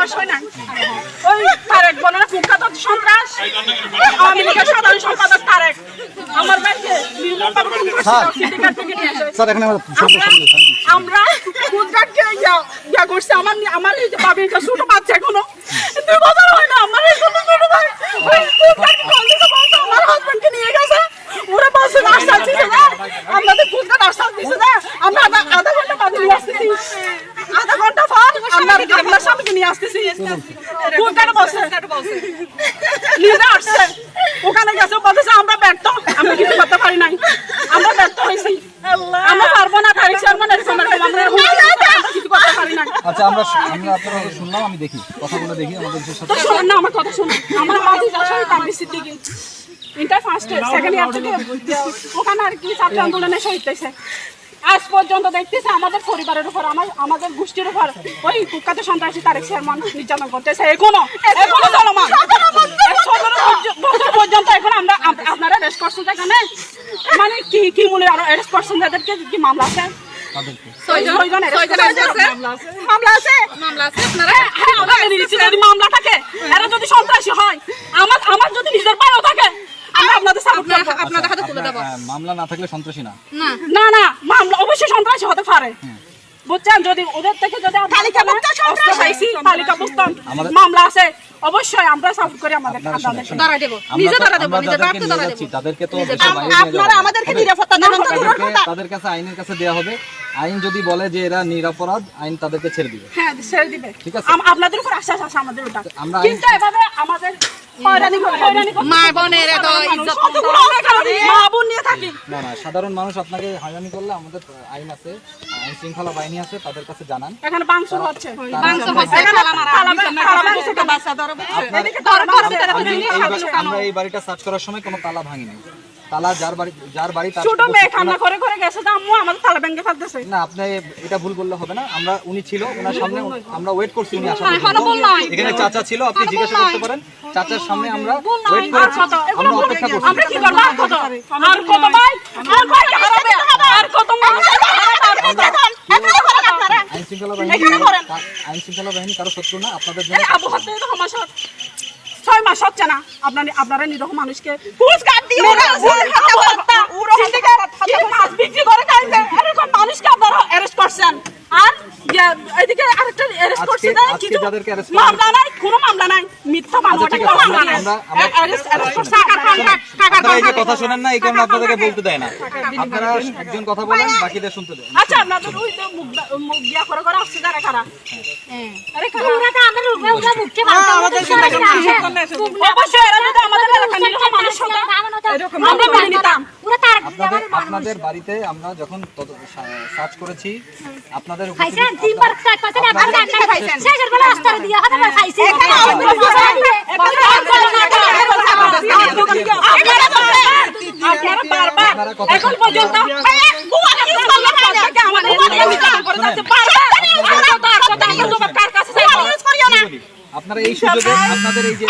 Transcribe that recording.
সাহস ওই তারেক বলে না কুখ্যাত সন্ত্রাস। আওয়ামী লীগের সাধারণ সম্পাদক তারেক। আমার আমার গুজরাটকে ইয়া করছি। আমার আমার এই বাবির ছোট বাচ্চা এখনও। দুই বছর হয় না আমার এই ছোট ছোট ভাই। আমার হাজবেন্ডকে নিয়ে গেছে। ওরা বলছে আশ্বাস দিছে না। আমাদের গুজরাট না। আমরা আধা ঘণ্টা বাদে আসতেছি আধা ঘণ্টা পর আমরা স্বামীকে নিয়ে আসতেছি বলছে লিডার আসছে ওখানে গেছে বলতেছে আমরা ব্যর্থ আমরা কিছু করতে পারি নাই আমরা ব্যর্থ হয়েছি আমরা পারব না তারিখ চেয়ারম্যান এরকম এরকম আমরা কিছু করতে পারি না আচ্ছা আমরা আমরা আপনার কথা শুনলাম আমি দেখি কথাগুলো দেখি আমাদের যে তো না আমার কথা শুনুন আমার মাঝে যশোরে তাবলিগ Siddiqui inter first second year থেকে ওখানে আর কি ছাত্র আন্দোলনে শহীদ হয়েছে আজ পর্যন্ত দেখতেছে আমাদের পরিবারের উপর আমার আমাদের গোষ্ঠীর উপর। ওই কুখ্যাত সন্ত্রাসী তারেক চেয়ারম্যান নির্যাতন করতেছে। এখনও এখনও চলমান। বছর পর্যন্ত এখন আমরা আপনারা অ্যারেস্ট করছেন এখানে? মানে কি কি মনে আরও অ্যারেস্ট করছেন যাদেরকে? কি মামলা আছে? তাদেরকে। মামলা আছে। মামলা আছে? আপনারা হ্যাঁ মামলা থাকে এরা যদি সন্ত্রাসী হয় আমার আমার যদি নিজের পায়ও থাকে আমরা আপনাদের সাপোর্ট করব আপনাদের হাতে তুলে দেবো হ্যাঁ, মামলা না থাকলে সন্ত্রাসী না? না। না মামলা অবশ্যই সন্ত্রাসী হতে পারে। বুঝছেন? যদি ওদের থেকে যদি মামলা আছে। অবশ্যই আমরা সাপোর্ট করি আমাদের দেবো। নিজে দেবো দেবো। তাদেরকে তো দেশের বাইরে নিয়ে আপনারা আমাদেরকে নিরাপত্তা দেবেন তো দূরের তাদেরকে কথা। তাদের কাছে আইনের কাছে দেওয়া হবে। আইন যদি বলে যে এরা নিরাপরাধ আইন তাদেরকে ছেড়ে দিবে। হ্যাঁ ছেড়ে দিবে। ঠিক আছে। আপনাদের উপর আশ্বাস আছে আমাদের ওটা আমরা কিন্তু এভাবে আমাদের হয়রানি করে হয়রানি করে। মা বোনের এত ইজ্জত কতগুলো আমরা এখানে মা বোন নিয়ে থাকি। না না সাধারণ মানুষ আপনাকে হয়রানি করলে আমাদের আইন আছে আইন শৃঙ্খলা বাহিনী আছে তাদের কাছে জানান। এখানে বাংশ হচ্ছে। হচ্ছে। আমরা এই বাড়িটা সার্চ করার সময় কোনো তালা ভাঙিনি। তালা যার বাড়ি যার বাড়ি তার ছোট মেয়ে কান্না করে করে গেছে তো আম্মু আমাদের তালা ভেঙে ফেলতেছে। না আপনি এটা ভুল বললে হবে না। আমরা উনি ছিল ওনার সামনে আমরা ওয়েট করছি উনি আসার এখনও চাচা ছিল আপনি জিজ্ঞাসা করতে পারেন। চাচার সামনে আমরা ওয়েট করেছি আমরা অপেক্ষা করছি। আমরা কি করব? আর কত? আর কত ভাই? আর ভাই? হারাবে আর কত মানুষ আইন শৃঙ্খলা বাহিনী আইন শৃঙ্খলা বাহিনী কারও শত্রু না আপনাদের জন্য এই আবু হতে তো আমার ছয় মাস হচ্ছে না। আপনার আপনারা নিরহ মানুষকে দিয়ে ওরা হত্যা হত্যা ওরা কি মাছ বিক্রি করে খাইছে এরকম মানুষকে আপনারা অ্যারেস্ট করছেন। আর এদিকে আরেকটা অ্যারেস্ট করছে না কিছু মামলা নাই কোনো মামলা নাই মিথ্যা মামলা কোনো মামলা নাই। আমরা- আমরা- অ্যারেস্ট অ্যারেস্ট করছে আপনারা এই কথা শোনেন না এই কারণে আপনাদেরকে বলতে দেয় না। আপনারা একজন কথা বলেন বাকিদের শুনতে দেন। আচ্ছা আপনাদের ওই তো মুখ দিয়া করে করে আসছে যারা কারা? আরে কারা? অবশ্যই এরা যদি আমাদের এলাকার নিরীহ মানুষ হতো, আমরা মেনে নিতাম আপনাদের আপনাদের বাড়িতে আমরা যখন সার্চ করেছি আপনাদের খাইছেন? তিনবার চার পাঁচটা আবার রান্না খাইছেন শেষের বেলা আস্তারে দিয়ে আবার খাইছেন। আপনারা বারবার এখন পর্যন্ত আপনারা এই সুযোগে আপনাদের এই যে